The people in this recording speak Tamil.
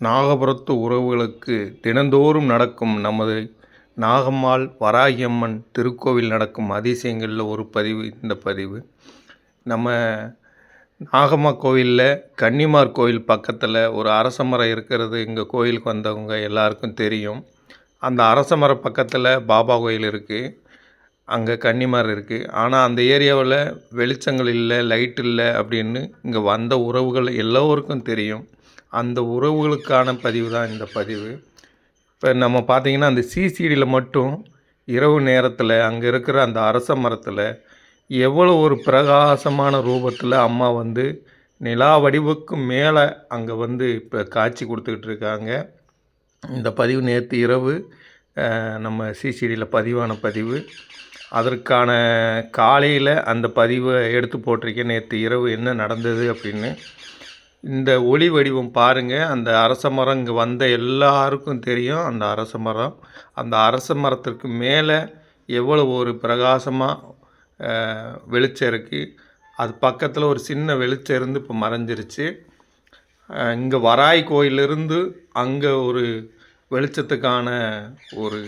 நாகபுரத்து உறவுகளுக்கு தினந்தோறும் நடக்கும் நமது நாகம்மாள் வராகியம்மன் திருக்கோவில் நடக்கும் அதிசயங்களில் ஒரு பதிவு இந்த பதிவு. நம்ம நாகம்மா கோவிலில் கன்னிமார் கோவில் பக்கத்தில் ஒரு அரச மரம் இருக்கிறது. எங்கள் கோயிலுக்கு வந்தவங்க எல்லாருக்கும் தெரியும். அந்த அரச மரம் பக்கத்தில் பாபா கோயில் இருக்குது அங்கே கன்னிமார் இருக்குது ஆனால் அந்த ஏரியாவில் வெளிச்சங்கள் இல்லை லைட் இல்லை அப்படின்னு இங்கே வந்த உறவுகள் எல்லோருக்கும் தெரியும். அந்த உறவுகளுக்கான பதிவு தான் இந்த பதிவு. இப்போ நம்ம பார்த்தீங்கன்னா அந்த சிசிடியில் மட்டும் இரவு நேரத்தில் அங்கே இருக்கிற அந்த அரச மரத்தில் எவ்வளோ ஒரு பிரகாசமான ரூபத்தில் அம்மா வந்து நிலா வடிவுக்கு மேலே அங்கே வந்து இப்போ காட்சி கொடுத்துக்கிட்டு இருக்காங்க. இந்த பதிவு நேற்று இரவு நம்ம சிசிடியில் பதிவான பதிவு. அதற்கான காலையில் அந்த பதிவை எடுத்து போட்டிருக்கேன். நேற்று இரவு என்ன நடந்தது அப்படின்னு. இந்த ஒளி வடிவம் பாருங்கள் அந்த அரச மரம் இங்கே வந்த எல்லாருக்கும் தெரியும். அந்த அரச மரம் அந்த அரச மரத்திற்கு மேலே எவ்வளோ ஒரு பிரகாசமாக வெளிச்சம் இருக்குது அது பக்கத்தில் ஒரு சின்ன வெளிச்சம் இருந்து இப்போ மறைஞ்சிருச்சு. இங்கே வராய் கோயிலிருந்து அங்கே ஒரு வெளிச்சத்துக்கான ஒரு